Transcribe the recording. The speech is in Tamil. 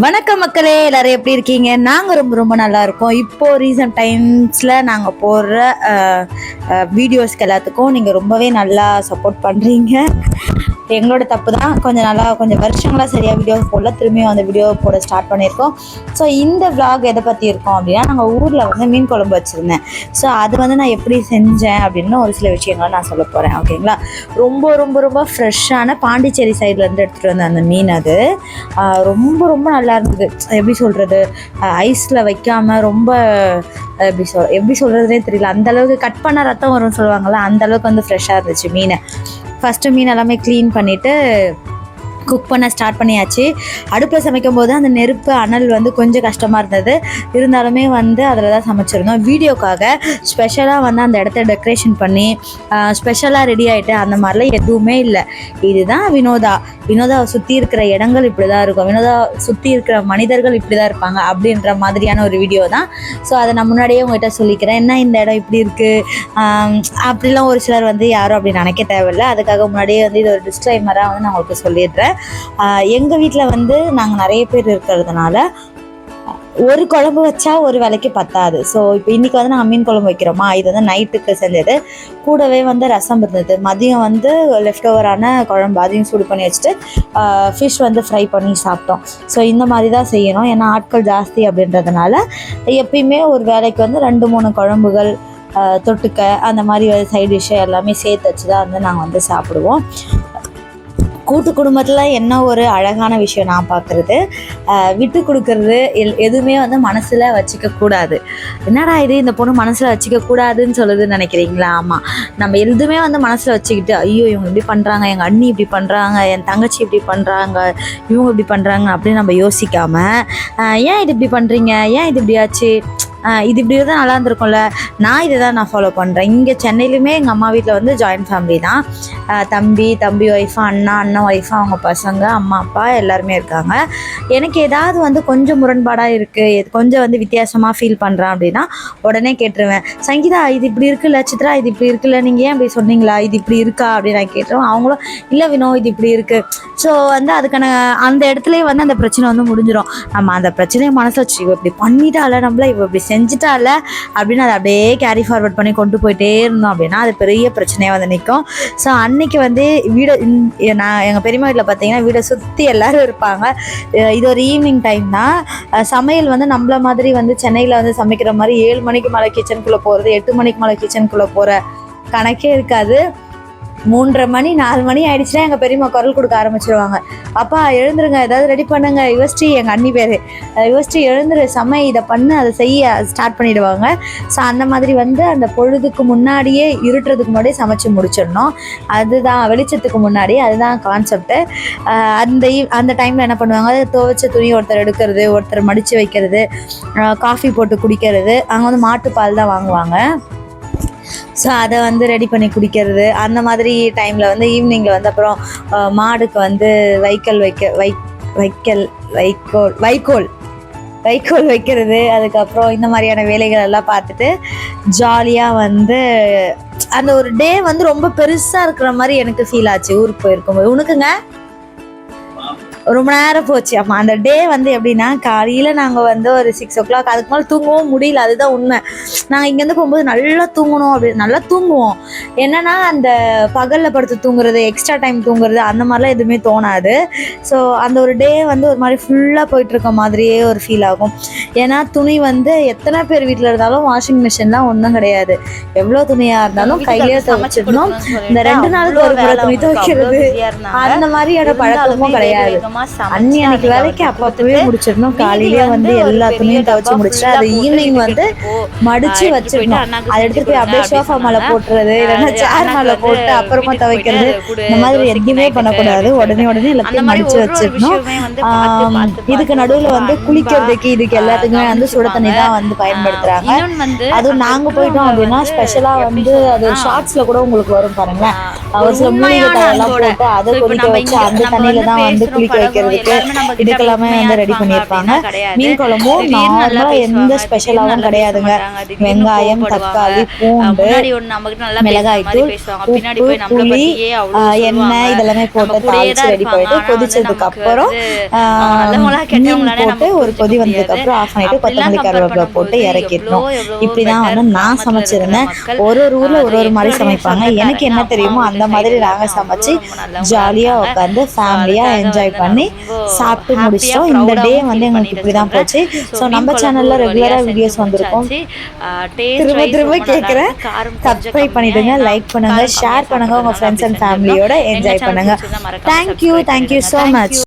வணக்கம் மக்களே எல்லாரும் எப்படி இருக்கீங்க? நாங்கள் ரொம்ப ரொம்ப நல்லா இருக்கோம். இப்போ ரீசன்ட் டைம்ஸில் நாங்கள் போடுற வீடியோஸ்க்கு எல்லாத்துக்கும் நீங்கள் ரொம்பவே நல்லா சப்போர்ட் பண்ணுறீங்க எங்களோட தப்பு தான் கொஞ்சம் நல்லா கொஞ்சம் வருஷங்களாக சரியாக வீடியோ போடல. திரும்பியும் அந்த வீடியோ போட ஸ்டார்ட் பண்ணியிருக்கோம். ஸோ இந்த விளாக் எதை பற்றி இருக்கோம் அப்படின்னா நாங்கள் ஊரில் வந்து மீன் குழம்பு வச்சுருந்தேன். ஸோ அது வந்து நான் எப்படி செஞ்சேன் அப்படின்னு ஒரு சில விஷயங்களை நான் சொல்ல போகிறேன் ஓகேங்களா ரொம்ப ரொம்ப ரொம்ப ஃப்ரெஷ்ஷான பாண்டிச்சேரி சைட்லேருந்து எடுத்துகிட்டு வந்த அந்த மீன் அது. ரொம்ப ரொம்ப நல்லா இருந்தது. எப்படி சொல்கிறது ஐஸில் வைக்காமல் ரொம்ப எப்படி சொல் எப்படி சொல்கிறதுனே தெரியல. அந்தளவுக்கு கட் பண்ண ரத்தம் வரும்னு சொல்லுவாங்கள்ல அந்த அளவுக்கு வந்து ஃப்ரெஷ்ஷாக இருந்துச்சு மீனை. ஃபஸ்ட்டு மீன் எல்லாமே க்ளீன் பண்ணிவிட்டு குக் பண்ண ஸ்டார்ட் பண்ணியாச்சு. அடுப்பில் சமைக்கும் போது அந்த நெருப்பு அனல் வந்து கொஞ்சம் கஷ்டமாக இருந்தது. இருந்தாலுமே வந்து அதில் தான் சமைச்சிருந்தோம். வீடியோக்காக ஸ்பெஷலாக வந்து அந்த இடத்த டெக்கரேஷன் பண்ணி ஸ்பெஷலாக ரெடி ஆகிட்டு அந்த மாதிரிலாம் எதுவுமே இல்லை. இதுதான் வினோதா. வினோதாவை சுற்றி இருக்கிற இடங்கள் இப்படி தான் இருக்கும். வினோதா சுற்றி இருக்கிற மனிதர்கள் இப்படி தான் இருப்பாங்க அப்படின்ற மாதிரியான ஒரு வீடியோ தான். ஸோ அதை நான் முன்னாடியே உங்கள்கிட்ட சொல்லிக்கிறேன். என்ன இந்த இடம் இப்படி இருக்குது அப்படிலாம் ஒரு சிலர் வந்து யாரும் அப்படி நினைக்க தேவையில்லை. அதுக்காக முன்னாடியே வந்து இது ஒரு டிஸ்க்ளைமராக வந்து நான் உங்களுக்கு சொல்லிடுறேன். எங்கள் வீட்டில் வந்து நாங்கள் நிறைய பேர் இருக்கிறதுனால ஒரு குழம்பு வச்சா ஒரு வேலைக்கு பத்தாது. ஸோ இப்போ இன்றைக்கி வந்து நான் மீன் குழம்பு வைக்கிறோமா? இது வந்து நைட்டுக்கு செஞ்சது. கூடவே வந்து ரசம் இருந்தது. மதியம் வந்து லெஃப்ட் ஓவரான குழம்பு அதையும் சூடு பண்ணி வச்சுட்டு ஃபிஷ் வந்து ஃப்ரை பண்ணி சாப்பிட்டோம். ஸோ இந்த மாதிரி தான் செய்யணும். ஏன்னா ஆட்கள் ஜாஸ்தி அப்படின்றதுனால எப்பயுமே ஒரு வேலைக்கு வந்து ரெண்டு மூணு குழம்புகள் தொட்டுக்க அந்த மாதிரி சைட் டிஷ்ஷு எல்லாமே சேர்த்து வச்சு தான் வந்து நாங்கள் வந்து சாப்பிடுவோம். கூட்டு குடும்பத்தில் என்ன ஒரு அழகான விஷயம் நான் பார்க்குறது விட்டு கொடுக்கறது எல் எதுவுமே வந்து மனசில் வச்சுக்கக்கூடாது என்னடா இது? இந்த பொண்ணு மனசில் வச்சுக்கக்கூடாதுன்னு சொல்லுதுன்னு நினைக்கிறீங்களா? ஆமாம் நம்ம எதுவுமே வந்து மனசில் வச்சுக்கிட்டு ஐயோ இவங்க இப்படி பண்ணுறாங்க எங்கள் அண்ணி இப்படி பண்ணுறாங்க என் தங்கச்சி இப்படி பண்ணுறாங்க இவங்க இப்படி பண்ணுறாங்க அப்படின்னு நம்ம யோசிக்காமல் ஏன் இது இப்படி பண்ணுறீங்க ஏன் இது இப்படி ஆச்சு? இது இப்படி தான் நல்லா இருந்திருக்கும்ல. நான் இதை தான் நான் ஃபாலோ பண்ணுறேன் இங்கே சென்னையிலுமே எங்கள் அம்மா வீட்டில் வந்து ஜாயின்ட் ஃபேமிலி தான். தம்பி தம்பி ஒய்ஃபா அண்ணா அண்ணன் ஒய்ஃபா அவங்க பசங்க அம்மா அப்பா எல்லாருமே இருக்காங்க. எனக்கு ஏதாவது வந்து கொஞ்சம் முரண்பாடாக இருக்குது கொஞ்சம் வந்து வித்தியாசமாக ஃபீல் பண்ணுறேன் அப்படின்னா உடனே கேட்டுருவேன். சங்கீதா இது இப்படி இருக்குல்ல சித்ரா இது இப்படி இருக்குல்ல நீங்கள் ஏன் அப்படி சொன்னீங்களா? இது இப்படி இருக்கா? அப்படின்னு நான் கேட்டுருவேன். அவங்களும் இல்லை வினோ இது இப்படி இருக்குது ஸோ வந்து அதுக்கான அந்த இடத்துலேயே வந்து அந்த பிரச்சனை வந்து முடிஞ்சிடும் நம்ம அந்த பிரச்சனையை மனசில் வச்சு இவ இப்படி பண்ணிட்டால நம்மள இவ இப்படி செஞ்சுட்டால அப்படின்னு அதை அப்படியே கேரி ஃபார்வர்ட் பண்ணி கொண்டு போயிட்டே இருந்தோம் அப்படின்னா அது பெரிய பிரச்சனையாக வந்து நிற்கும் ஸோ அன்னைக்கு வந்து வீடு நான் எங்கள் பெரியம்மா வீட்டில் பார்த்தீங்கன்னா வீடை சுற்றி எல்லாரும் இருப்பாங்க. இது ஒரு ஈவினிங் டைம் தான். சமையல் வந்து நம்மள மாதிரி வந்து சென்னையில் வந்து சமைக்கிற மாதிரி ஏழு மணிக்கு மேலே கிச்சனுக்குள்ளே போகிறது எட்டு மணிக்கு மேலே கிச்சனுக்குள்ளே போகிற கணக்கே இருக்காது. மூன்றரை மணி நாலு மணி ஆயிடுச்சுன்னா எங்கள் பெரியம்மா குரல் கொடுக்க ஆரம்பிச்சிருவாங்க. அப்பா எழுந்துருங்க ஏதாவது ரெடி பண்ணுங்க. யுவஸ்டி எங்கள் அண்ணி பேர் யுவஸ்டி எழுந்துரு சமை இதை பண்ணு அதை செய்ய ஸ்டார்ட் பண்ணிடுவாங்க. ஸோ அந்த மாதிரி வந்து அந்த பொழுதுக்கு முன்னாடியே இருட்டுறதுக்கு முன்னாடியே சமைச்சு முடிச்சிடணும். அதுதான் வெளிச்சத்துக்கு முன்னாடி அதுதான் கான்செப்ட்டு அந்த அந்த டைமில் என்ன பண்ணுவாங்க? துவைச்ச துணி ஒருத்தர் எடுக்கிறது ஒருத்தர் மடித்து வைக்கிறது காஃபி போட்டு குடிக்கிறது அங்கே வந்து மாட்டுப்பால் தான் வாங்குவாங்க. ஸோ அதை வந்து ரெடி பண்ணி குடிக்கிறது. அந்த மாதிரி டைமில் வந்து ஈவினிங்கில் வந்து அப்புறம் மாடுக்கு வந்து வைக்கல் வைக்க வை வைக்கல் வைக்கோல் வைக்கோல் வைக்கோல் வைக்கிறது. அதுக்கப்புறம் இந்த மாதிரியான வேலைகள் எல்லாம் பார்த்துட்டு ஜாலியாக வந்து அந்த ஒரு டே வந்து ரொம்ப பெருசாக இருக்கிற மாதிரி எனக்கு ஃபீல் ஆச்சு. ஊருக்கு போயிருக்கும்போது. உனக்குங்க? ரொம்ப நேரம் போச்சு. ஆமாம் அந்த டே வந்து எப்படின்னா காலையில் நாங்கள் வந்து ஒரு சிக்ஸ் ஓ கிளாக் அதுக்கு மேலே தூங்கவும் முடியல. அதுதான் உண்மை. நாங்கள் இங்கேருந்து போகும்போது நல்லா தூங்கணும் அப்படி நல்லா தூங்குவோம். என்னன்னா அந்த பகலில் படுத்து தூங்குறது எக்ஸ்ட்ரா டைம் தூங்குறது அந்த மாதிரிலாம் எதுவுமே தோணாது. ஸோ அந்த ஒரு டே வந்து ஒரு மாதிரி ஃபுல்லாக போயிட்டு இருக்க மாதிரியே ஒரு ஃபீல் ஆகும். ஏன்னா துணி வந்து எத்தனை பேர் வீட்டில் இருந்தாலும் வாஷிங் மிஷின்லாம் ஒன்றும் கிடையாது. எவ்வளோ துணியாக இருந்தாலும் கையிலேயே துவைச்சிடணும். இந்த ரெண்டு நாளுக்கு ஒரு துணி துவைக்கிறது. அந்த மாதிரியான பழக்கமும் கிடையாது. அன்னி அன்னைக்கு வேலைக்கு அப்பப்பவே முடிச்சிடணும். காலையிலேயே வந்து எல்லா துணியும் துவைச்சு முடிச்சுட்டு அது ஈவினிங் வந்து மடிச்சு வச்சிடணும். அதை எடுத்துட்டு போய் அப்படியே சோஃபா மேல போட்டுறது இல்லைன்னா சேர் மேல போட்டு அப்புறமா துவைக்கிறது. இந்த மாதிரி எதுவுமே பண்ணக்கூடாது. உடனே உடனே எல்லாத்தையும் மடிச்சு வச்சிடணும். இதுக்கு நடுவுல வந்து குளிக்கிறதுக்கு இதுக்கு எல்லாத்துக்குமே வந்து சுட தண்ணி தான் வந்து பயன்படுத்துறாங்க. அதுவும் நாங்க போயிட்டோம் அப்படின்னா ஸ்பெஷலா வந்து அது ஷார்ட்ஸ்ல கூட உங்களுக்கு வரும் பாருங்களேன். ஒரு சில மூலிகை தழையெல்லாம் போட்டு அதை கொதிக்க வச்சு அந்த தண்ணியில தான் வந்து குளிக்க வைக்கிறதுக்கு இதுக்கெல்லாமே வந்து ரெடி பண்ணியிருப்பாங்க. மீன் குழம்பும் நார்மலாக எந்த ஸ்பெஷலாகவும் கிடையாதுங்க வெங்காயம். தக்காளி பூண்டு மிளகாய் தூள் உப்பு புளி. எண்ணெய் இதெல்லாமே போட்டு தாளிச்சு ரெடி. பண்ணிட்டு கொதிச்சதுக்கு அப்புறம் மீன் போட்டு ஒரு கொதி வந்ததுக்கு அப்புறம் ஆஃப் பண்ணிட்டு கொத்தமல்லி கருவேப்பிலை போட்டு இறக்கிடணும் இப்படிதான் வந்து நான் சமைச்சிருந்தேன். ஒரு ஒரு ஊர்ல ஒரு ஒரு மாதிரி சமைப்பாங்க எனக்கு என்ன தெரியுமோ அந்த மாதிரி side நாங்க எல்லாம் சமைச்சு ரொம்ப நல்லவங்களா ஜாலியா இருக்காங்க. உட்காந்து So, ஃபேமிலியா அதுக்காக என்ஜாய் வந்து பண்ணி சாப்பிட்டு முடிச்சிட்டோம். இந்த டே வந்து எங்களுக்கு இப்படி தான். போச்சு. ஸோ நம்ம சேனல்ல ஒரு ரெகுலரா வழியா வீடியோஸ் வந்திருக்கும். திரும்ப திரும்ப கேட்குறேன் சப்ஸ்கிரைப் பண்ணிடுங்க லைக் பண்ணுங்க காரம் ஷேர் கம்மியா பண்ணுங்க உங்க சாப்பிடுறதுனால ஃப்ரெண்ட்ஸ் அண்ட் ஃபேமிலியோட என்ஜாய் channel பண்ணுங்க. பிடிச்சிருந்தா மறக்காம தேங்க்யூ தேங்க்யூ. So much.